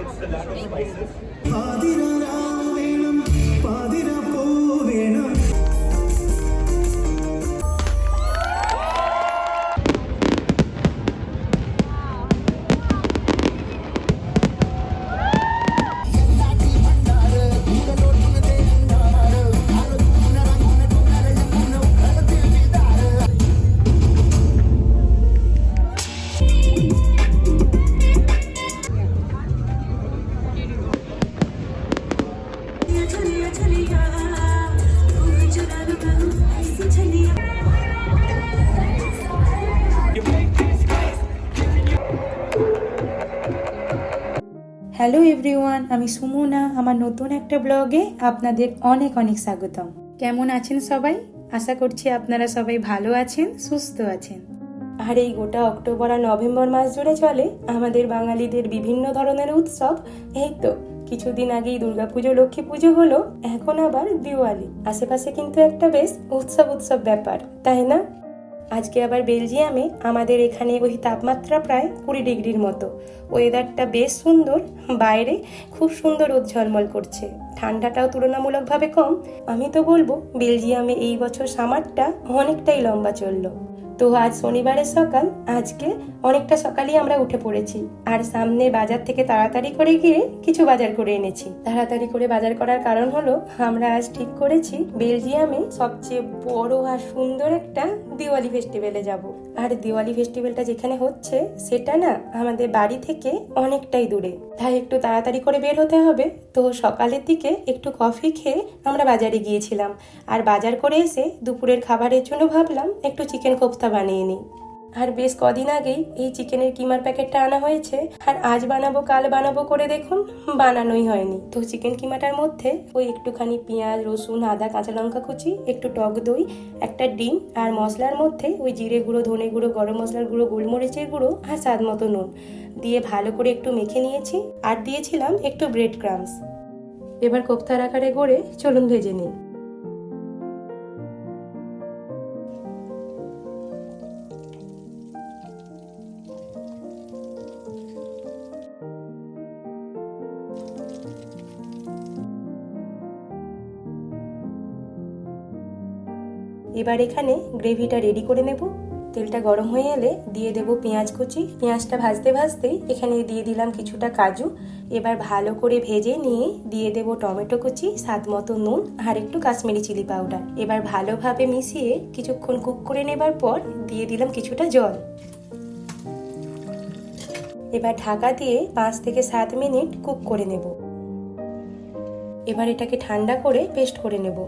It's the lack of spices. Hello everyone, আমি সুমনা। আমার নতুন একটা ব্লগে আপনাদের অনেক অনেক স্বাগতম। কেমন আছেন সবাই? আশা করছি আপনারা সবাই ভালো আছেন, সুস্থ আছেন। আর এই গোটা অক্টোবর আর নভেম্বর মাস জুড়ে চলে আমাদের বাঙালিদের বিভিন্ন ধরনের উৎসব। এই তো, কিছুদিন আগেই দুর্গাপুজো, লক্ষ্মী পুজো হলো, এখন আবার দিওয়ালি। আশেপাশে কিন্তু একটা বেশ উৎসব উৎসব ব্যাপার, তাই না? আজকে আবার বেলজিয়ামে আমাদের এখানে ওই তাপমাত্রা প্রায় কুড়ি ডিগ্রির মতো। ওয়েদারটা বেশ সুন্দর, বাইরে খুব সুন্দর উজ্জ্বলমল করছে। ঠান্ডাটাও তুলনামূলকভাবে কম, আমি তো বলব বেলজিয়ামে এই বছর সামারটা অনেকটাই লম্বা চলল। তো আজ শনিবারের সকাল, আজকে অনেকটা সকালেই আমরা উঠে পড়েছি। আর সামনে বাজার থেকে তাড়াতাড়ি করে গিয়ে কিছু বাজার করে এনেছি। তাড়াতাড়ি করে বাজার করার কারণ হলো, আমরা আজ ঠিক করেছি বেলজিয়ামে সবচেয়ে বড় আর সুন্দর একটা দিওয়ালি ফেস্টিভ্যালে যাব। আর দিওয়ালি ফেস্টিভ্যালটা যেখানে হচ্ছে, সেটা না আমাদের বাড়ি থেকে অনেকটাই দূরে। তাই একটু তাড়াতাড়ি করে বের হতে হবে। তো সকালের দিকে একটু কফি খেয়ে আমরা বাজারে গিয়েছিলাম। আর বাজার করে এসে দুপুরের খাবারের জন্য ভাবলাম একটু চিকেন কোফতা বানিয়ে নিই। আর বেশ কদিন আগেই এই চিকেনের কিমার প্যাকেটটা আনা হয়েছে। আর আজ বানাবো, কাল বানাবো করে দেখুন, বানানোই হয়নি। তো চিকেন কিমাটার মধ্যে ওই একটুখানি পেঁয়াজ, রসুন, আদা, কাঁচা লঙ্কা কুচি, একটু টক দই, একটা ডিম আর মশলার মধ্যে ওই জিরে গুঁড়ো, ধনে গুঁড়ো, গরম মশলার গুঁড়ো, গোলমরিচের গুঁড়ো আর স্বাদ মতো নুন। দিয়ে ভালো করে একটু মেখে নিয়েছি। আর দিয়েছিলাম একটু ব্রেড ক্রামস এবার কোপ্তার আকারে গড়ে চলুন ভেজে নিই। এবার এখানে গ্রেভিটা রেডি করে নেব। তেলটা গরম হয়ে এলে দিয়ে দেব পেঁয়াজ কুচি। পেঁয়াজটা ভাজতে ভাজতেই এখানে দিয়ে দিলাম কিছুটা কাজু। এবার ভালো করে ভেজে নিয়ে দিয়ে দেব টমেটো কুচি, স্বাদ মতো নুন আর একটু কাশ্মীরি চিলি পাউডার। এবার ভালোভাবে মিশিয়ে কিছুক্ষণ কুক করে নেবার পর দিয়ে দিলাম কিছুটা জল। এবার ঢাকা দিয়ে পাঁচ থেকে সাত মিনিট কুক করে নেব। এবার এটাকে ঠান্ডা করে পেস্ট করে নেব।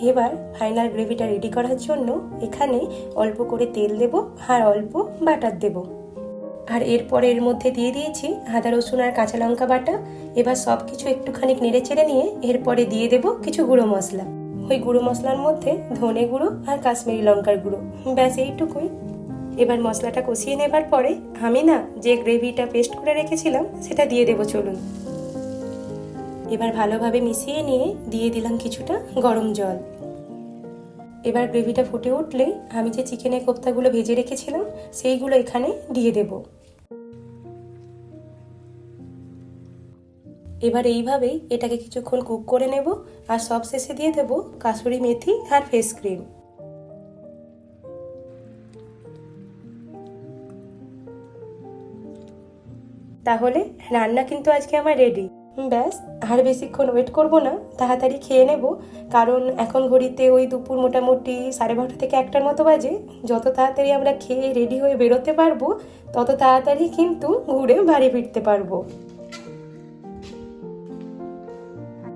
এবার ফাইনাল গ্রেভিটা রেডি করার জন্য এখানে অল্প করে তেল দেব আর অল্প বাটার দেব। আর এরপরে এর মধ্যে দিয়ে দিয়েছি আদা, রসুন আর কাঁচা লঙ্কা বাটা। এবার সব কিছু একটুখানি নেড়ে চেড়ে নিয়ে এরপরে দিয়ে দেব কিছু গুঁড়ো মশলা। ওই গুঁড়ো মশলার মধ্যে ধনে গুঁড়ো আর কাশ্মীরি লঙ্কার গুঁড়ো। ব্যাস এইটুকুই। এবার মশলাটা কষিয়ে নেবার পরে আমি না যে গ্রেভিটা পেস্ট করে রেখেছিলাম, সেটা দিয়ে দেবো চলুন। এবার ভালোভাবে মিশিয়ে নিয়ে দিয়ে দিলাম কিছুটা গরম জল। এবার গ্রেভিটা ফুটে উঠলে আমি যে চিকেনের কোপ্তাগুলো ভেজে রেখেছিলাম, সেইগুলো এখানে দিয়ে দেব। এবার এইভাবেই এটাকে কিছুক্ষণ কুক করে নেব আর সব শেষে দিয়ে দেব কাসুরি মেথি আর ফেস ক্রিম। তাহলে রান্না কিন্তু আজকে আমার রেডি ব্যাস, আর বেশিক্ষণ ওয়েট করব না, তাড়াতাড়ি খেয়ে নেব। কারণ এখন ঘড়িতে ওই দুপুর মোটামুটি সাড়ে বারোটা থেকে একটার মতো বাজে। যত তাড়াতাড়ি আমরা খেয়ে রেডি হয়ে বেরোতে পারব, তত তাড়াতাড়ি কিন্তু ঘুরে বাড়ি ফিরতে পারব।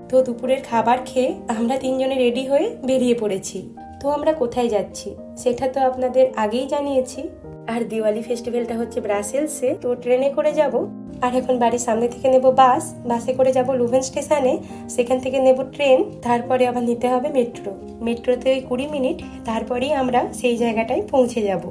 তো দুপুরের খাবার খেয়ে আমরা তিনজনে রেডি হয়ে বেরিয়ে পড়েছি। তো আমরা কোথায় যাচ্ছি? সেটা তো আপনাদের আগেই জানিয়েছি। আর দিওয়ালি ফেস্টিভ্যালটা হচ্ছে ব্রাসেলসে, তো ট্রেনে করে যাব। আর এখন বাড়ির সামনে থেকে নেব বাস, বাসে করে যাব লুভেন স্টেশনে, সেখান থেকে নেব ট্রেন, তারপরে আবার নিতে হবে মেট্রো। মেট্রোতে ওই কুড়ি মিনিট, তারপরেই আমরা সেই জায়গাটায় পৌঁছে যাব।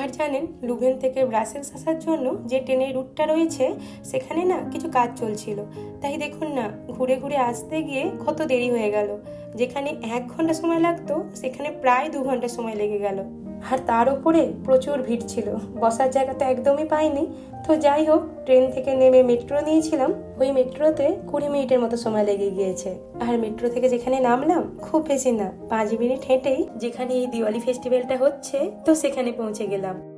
আর জানেন, লুভেন থেকে ব্রাসেলস আসার জন্য যে ট্রেনের রুটটা রয়েছে, সেখানে না কিছু কাজ চলছিল। তাই দেখুন না, ঘুরে ঘুরে আসতে গিয়ে কত দেরি হয়ে গেল। যেখানে এক ঘণ্টা সময় লাগতো, সেখানে প্রায় দু ঘণ্টা সময় লেগে গেল। আর তার উপরে প্রচুর ভিড় ছিল। বসার জায়গা তো একদমই পাইনি। তো যাই হোক, ট্রেন থেকে নেমে মেট্রো নিয়েছিলাম। ওই মেট্রোতে কুড়ি মিনিটের মতো সময় লেগে গিয়েছে। আর মেট্রো থেকে যেখানে নামলাম, খুব বেশি না। পাঁচ মিনিট হেঁটেই যেখানে এই দিওয়ালি ফেস্টিভ্যালটা হচ্ছে, তো সেখানে পৌঁছে গেলাম।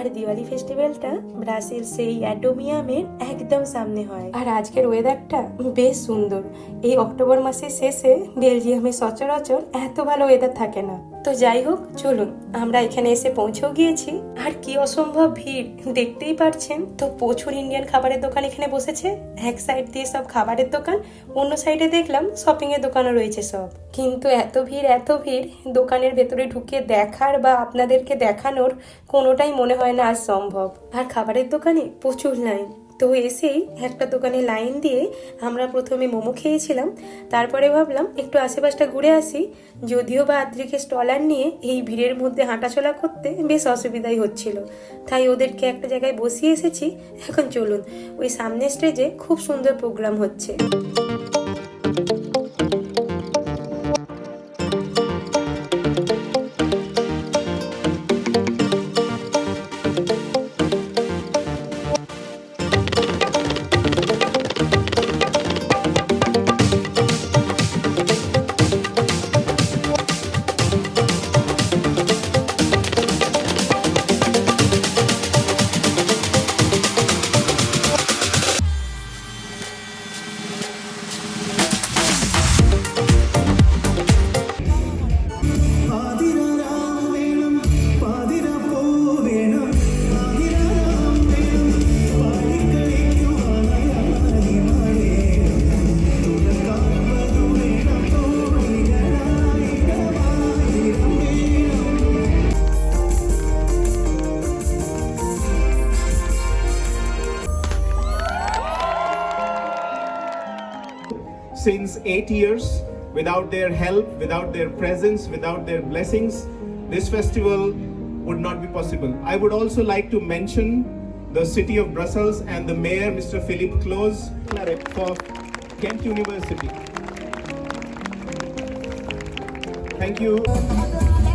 আর দিওয়ালি ফেস্টিভ্যালটা ব্রাজিল সেই অ্যাটোমিয়ামের একদম সামনে হয়। আর আজকের ওয়েদারটা বেশ সুন্দর। এই অক্টোবর মাসের শেষে বেলজিয়ামে সচরাচর এত ভালো ওয়েদার থাকে না। তো যাই হোক, চলুন, আমরা এখানে এসে পৌঁছেও গিয়েছি। আর কি অসম্ভব ভিড়। দেখতেই পারছেন, তো প্রচুর ইন্ডিয়ান খাবারের দোকান এখানে বসেছে। এক সাইড দিয়ে সব খাবারের দোকান, অন্য সাইডে দেখলাম শপিং এর দোকানও রয়েছে সব। কিন্তু এত ভিড় এত ভিড়, দোকানের ভেতরে ঢুকে দেখার বা আপনাদেরকে দেখানোর কোনোটাই মনে হয় না আর সম্ভব। আর খাবারের দোকানে প্রচুর লাইন তো এসেই একটা দোকানে লাইন দিয়ে আমরা প্রথমে মোমো খেয়েছিলাম। তারপরে ভাবলাম একটু আশেপাশটা ঘুরে আসি। যদিও বা আদ্রিকে স্টলার নিয়ে এই ভিড়ের মধ্যে হাঁটাচলা করতে বেশ অসুবিধাই হচ্ছিল। তাই ওদেরকে একটা জায়গায় বসিয়ে এসেছি। এখন চলুন, ওই সামনের স্টেজে খুব সুন্দর প্রোগ্রাম হচ্ছে। Since eight years. Without their help, without their presence, without their blessings, this festival would not be possible. I would also like to mention the city of Brussels and the mayor, Mr. Philippe Close, for Kent University. Thank you.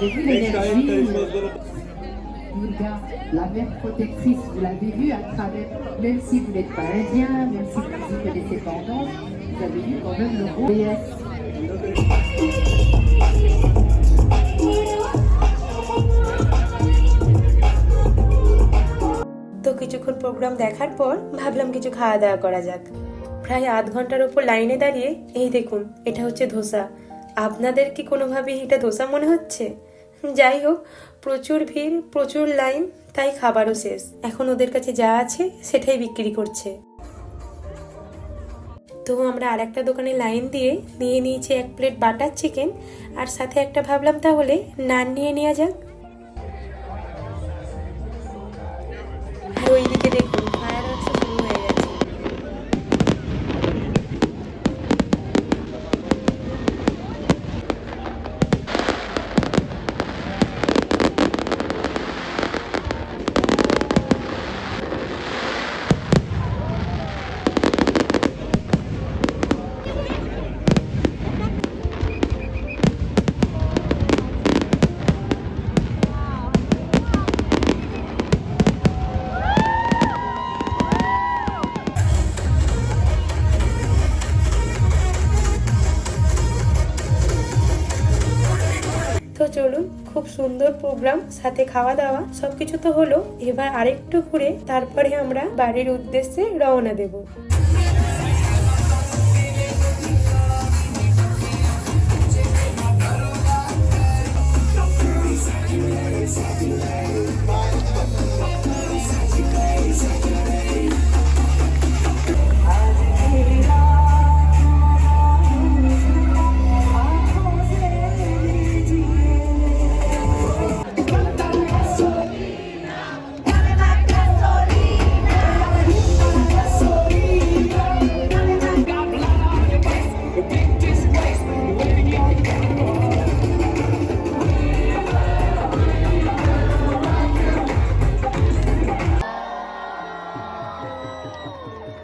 Hein. avez vu l'énergie. Durga, la mère protectrice, vous l'avez vu à travers, même si vous n'êtes pas indien, même si vous ne connaissez pas en danse, vous avez vu quand même le rôle. তো কিছুক্ষণ programme দেখার পর ভাবলাম কিছু খাওয়া দাওয়া করা যাক প্রায় আধ ঘণ্টার উপর লাইনে দাঁড়িয়ে এই দেখুন এটা হচ্ছে ধোসা আপনাদের কি কোনোভাবে এটা ধোসা মনে হচ্ছে যাই হোক প্রচুর ভিড়, প্রচুর লাইন, তাই খাবারও শেষ। এখন ওদের কাছে যা আছে সেটাই বিক্রি করছে। তো আমরা আর একটা দোকানে লাইন দিয়ে নিয়ে নিয়েছি এক প্লেট বাটার চিকেন। আর সাথে একটা ভাবলাম তাহলে নান নিয়ে নেওয়া যাক। সুন্দর প্রোগ্রাম, সাথে খাওয়া দাওয়া সবকিছু তো হলো। এবার আরেকটু ঘুরে তারপরে আমরা বাড়ির উদ্দেশ্যে রওনা দেব।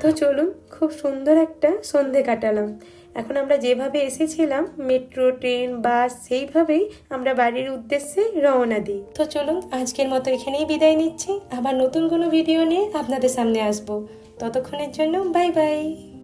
তো চলুন, খুব সুন্দর একটা সন্ধে কাটালাম। এখন আমরা যেভাবে এসেছিলাম, মেট্রো, ট্রেন, বাস, সেইভাবেই আমরা বাড়ির উদ্দেশ্যে রওনা দিই। তো চলুন, আজকের মতো এখানেই বিদায় নিচ্ছি। আবার নতুন কোনো ভিডিও নিয়ে আপনাদের সামনে আসব। ততক্ষণের জন্য বাই বাই।